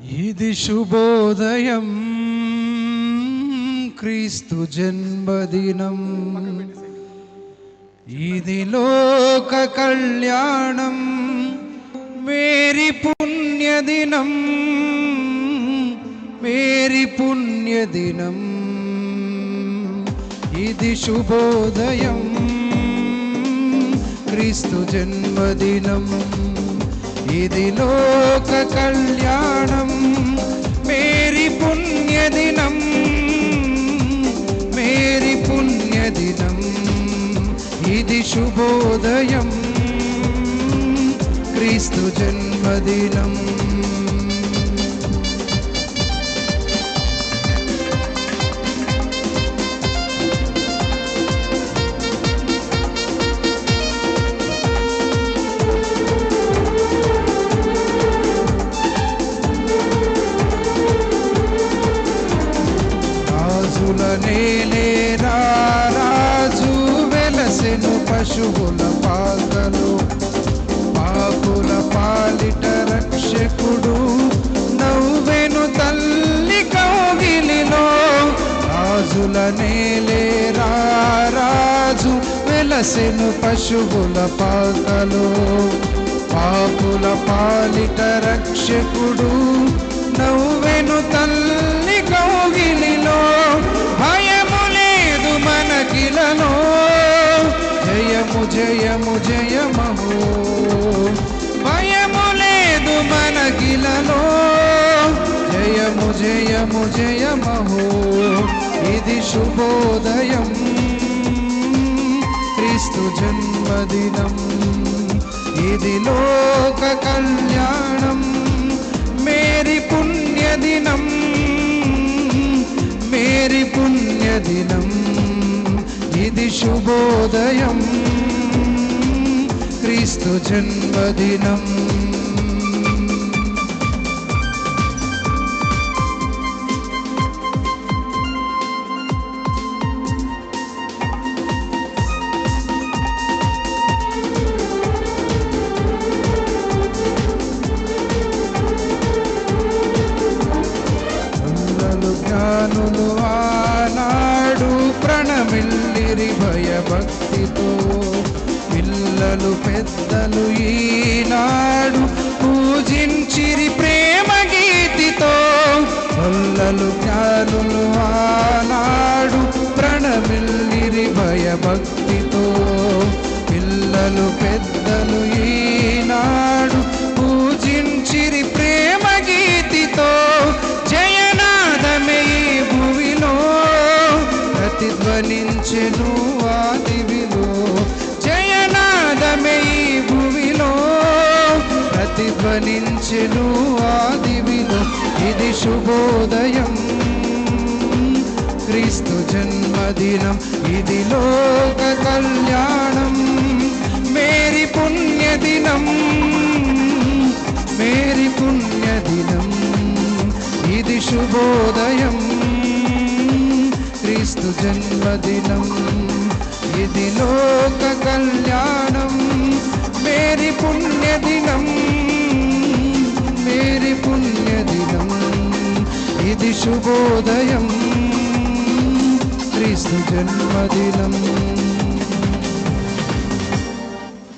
ఇది శుభోదయం క్రీస్తు జన్మదినం ఇది లోక కళ్యాణం మేరీ పుణ్యదినం మేరీ పుణ్యదినం ఇది శుభోదయం క్రీస్తు జన్మదినం ఇది లోక శుభోదయం. క్రీస్తు జన్మదినం. పశువుల పాపుల పాలిట రక్షకుడు నవ్వెను తల్లి కౌగిలిలో రాజుల నేలే రాజు వెలసెను పశువుల పాకలు పాపుల పాలిట రక్షకుడు నవ్వెను తల్లి కౌగిలిలో జయము జయము జయమహో ఇది శుభోదయం క్రీస్తు జన్మదినం ఇది లోక కళ్యాణం మేరీ పుణ్యదినం మేరీ భక్తితో పిల్లలు పెద్దలు ఈనాడు పూజించిరి ప్రేమ గీతితో. పిల్లలు జ్ఞానులు ఆనాడు ప్రణమిల్లిరి భయభక్తితో. పిల్లలు పెద్దలు ఈనాడు పూజించిరి ప్రేమ గీతితో. జయనాదమే భూమిలో ప్రతిధ్వనించెను. ప్రతిధ్వనించెను ఆ దివిలో ఇది శుభోదయం. క్రీస్తు జన్మదినం. ఇది లోక కళ్యాణం. మేరీ పుణ్యదినం. మేరీ పుణ్యదినం. ఇది శుభోదయం. క్రీస్తు జన్మదినం. ఇది లోక కళ్యాణం. మేరీ పుణ్యదినం. మేరీ పుణ్యదినం. ఇది శుభోదయం. క్రీస్తు జన్మదినం.